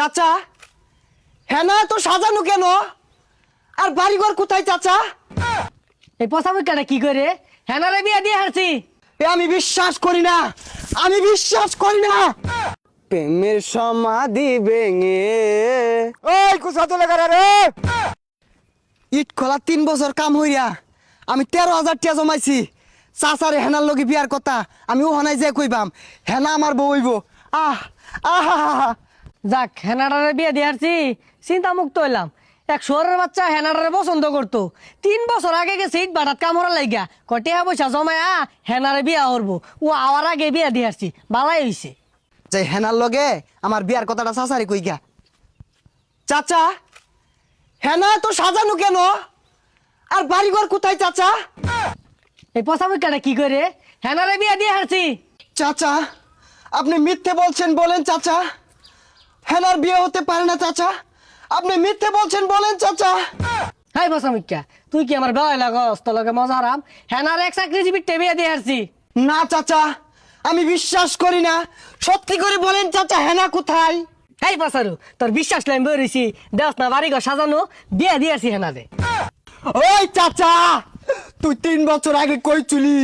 চাচা? হ্যাঁ না তো সাজানো কেন? আর বাড়িঘর কোথায় চাচা? এই পচা মুখটা কি করে? হেনারে বিয়া দিয়ে হারছি। এ আমি বিশ্বাস করি না। আমি বিশ্বাস করি না। প্রেমের সমাধি ভেঙে। ওই কুসা তোলে করে রে। ইট খোলা তিন বছর কাম হইয়া আমি তেরো হাজার টিয়া জমাইছি। চাচারে হেনার লগে বিয়ার কথা আমি ওখানে যে কইবাম হেনা আমার বউ হইব। আহ আহ। যাক হেনাডারে বিয়া দিয়ে হারছি চিন্তা মুক্ত হইলাম। এক শহরের বাচ্চা হেনাডারে পছন্দ করতো। তিন বছর আগে গেছে ইট বাটাত কামড়া লাগিয়া কটিয়া পয়সা জমায়া হেনারে বিয়া করব। ও আওয়ার আগে বিয়া দিয়ে হারছি বালাই হইছে। যে হেনার লগে আমার বিয়ার কথাটা চাচারে কই গা চাচা হেনা তো সাজানো কেন? আর বাড়িঘর কোথায় চাচা? এই পচা মুখটা কি করে? হেনারে বিয়া দিয়ে হারছি চাচা আপনি মিথ্যে বলছেন বলেন চাচা। হেনার বিয়ে হতে পারে না চাচা। আপনি মিথ্যে বলছেন বলেন চাচা। হাই মুখা তুই কি আমার গায়ে লাগস? তোর লগে মজা হারাম? হেনারে এক চাকরিজীবী বিয়া দিয়ে হারছি না চাচা আমি বিশ্বাস করি না। সত্যি করে বলেন চাচা হেনা কোথায়? এই পাসারু তোর বিশ্বাস লাইন বেরিয়েছি। দেখ না বাড়ি ঘর সাজানো বিয়া দিয়ে আসি হেনারে ওই চাচা তুই তিন বছর আগে কই চুলি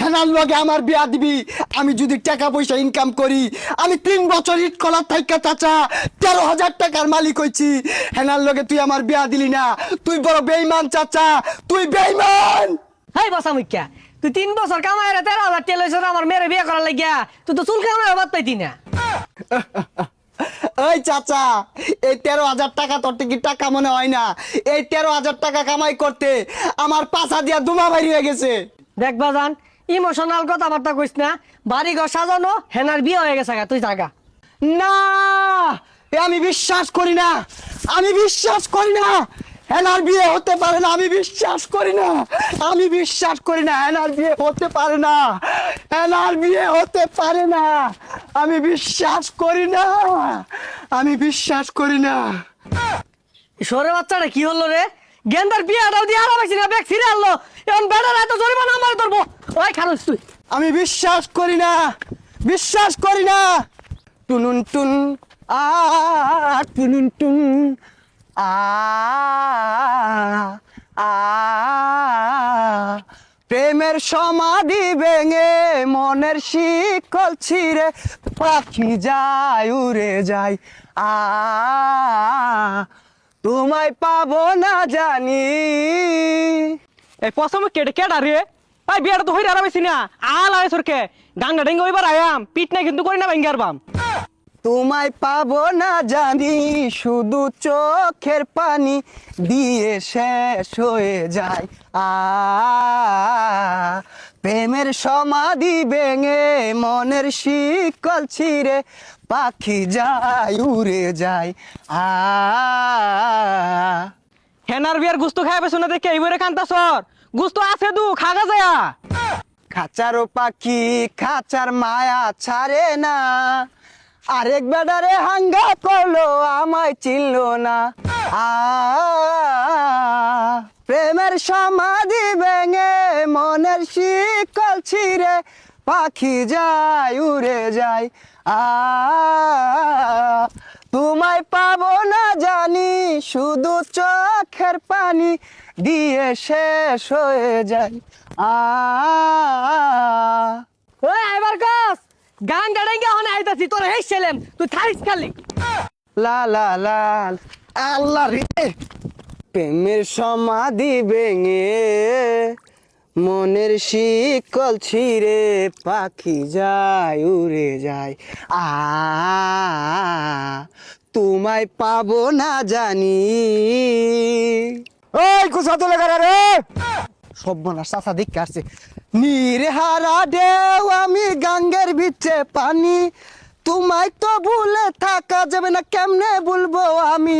হেনার লগে আমার বিয়া দিবি। আমি যদি টাকা পয়সা ইনকাম করি আমি তিন বছর ইট কলার থাইকা চাচা তেরো হাজার টাকার মালিক হইছি। হেনার লগে তুই আমার বিয়া দিলি না। তুই বড় বেইমান চাচা তুই বেইমান হাই বসা মুখ্যা তুই তিন বছর কামাই রে তেরো হাজার টেল আমার মেয়ের বিয়ে করার লাগিয়া তুই তো চুল কামাই বাদ পাইতি না। ওই চাচা এই তেরো হাজার টাকা তোর থেকে টাকা মনে হয় না। এই তেরো হাজার টাকা কামাই করতে আমার পাশা দিয়া দুমা বাইর হয়ে গেছে। দেখ বাজান ইমোশনাল কথাবার্তা কইস না, বাড়ি ঘর সাজানো, হেনার বিয়ে হয়ে গেছে তুই জাগা না, এ আমি বিশ্বাস করি না, আমি বিশ্বাস করি না, হেনার বিয়ে হতে পারে না, আমি বিশ্বাস করি না, আমি বিশ্বাস করি না, হেনার বিয়ে হতে পারে না, হেনার বিয়ে হতে পারে না, আমি বিশ্বাস করি না, আমি বিশ্বাস করি না। সরে বাচ্চাটা, কি হলো রে? গেন্দার বিয়াটাও দিয়ে আরাম না? ব্যাগ ফিরে আনলো। এখন বেড়ার এত জরিমানা আমার ধরবো ওই খারুস তুই। আমি বিশ্বাস করি না বিশ্বাস করি না। টুনুন টুন আ টুনুন টুন আ আ প্রেমের সমাধি ভেঙে মনের শিকল ছিঁড়ে পাখি যায় উড়ে যায় আ। তোমায় পাবো না জানি। এই পছন্দ কেটে কেডা রে? ভাই বিয়াটা তো হইরে আরামাইছি না। আল আয় সরকে গাঙ্গা ডেঙ্গে ওইবার আয়াম। পিট না কিন্তু করি না ভেঙ্গার বাম। তোমায় পাবো না জানি শুধু চোখের পানি দিয়ে শেষ হয়ে যায়। আ প্রেমের সমাধি ভেঙে মনের শিকল ছিঁড়ে পাখি যায় উড়ে যায়। আ হেনার বিয়ার গুস্ত খাই পেছো না দেখে এইবারে কান্তা সর গুস্ত আছে দু খাগা যায়া। খাঁচারও পাখি, খাঁচার মায়া ছাড়ে না। আরেক বেডারে হাঙ্গা করল, আমায় চিনল না। আ, প্রেমের সমাধি ভেঙে মনের শিকল ছিঁড়ে পাখি যায়, উড়ে যায়। আ, তোমায় পাবো না জানি, শুধু চোখের পানি। দিয়ে শেষ হয়ে যায়। আ ওই এবার কস গান গাড়াইঙ্গে হন আইতাছি তোর হেই ছেলেম তুই থাইস খালি। লা লা লা আল্লাহ রে। প্রেমের সমাধি ভেঙে মনের শিকল ছিঁড়ে পাখি যায় উড়ে যায়। আ তোমায় পাবো না জানি। ওই কুসা তোলে রে? সব মনার চাচা দিক আসছে। নিরহারা দেও আমি গাঙ্গের ভিতরে পানি। তোমায় তো ভুলে থাকা যাবে না, কেমনে বলব আমি?